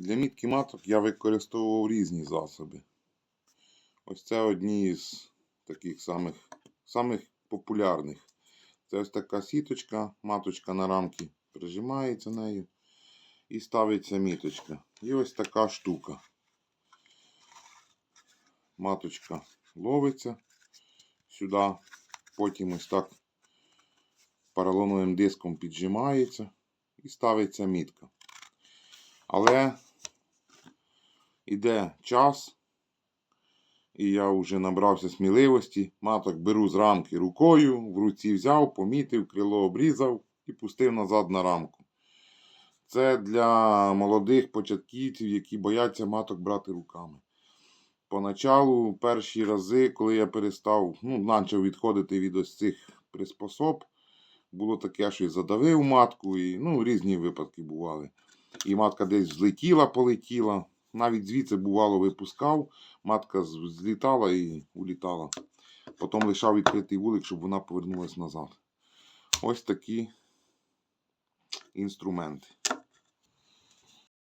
Для мітки маток я використовував різні засоби. Ось це одні із таких самих, самих популярних. Це ось така сіточка, маточка на рамки прижимається нею і ставиться міточка. І ось така штука. Маточка ловиться сюди, потім ось так поролоновим диском піджимається і ставиться мітка. Але іде час, і я вже набрався сміливості. Маток беру з рамки рукою, в руці взяв, помітив, крило обрізав і пустив назад на рамку. Це для молодих початківців, які бояться маток брати руками. Поначалу, перші рази, коли я перестав, ну, почав відходити від ось цих приспособ, було таке, що і задавив матку, і ну, різні випадки бували. І матка десь злетіла, полетіла. Навіть звідси бувало випускав, матка злітала і улітала. Потім лишав відкритий вулик, щоб вона повернулася назад. Ось такі інструменти.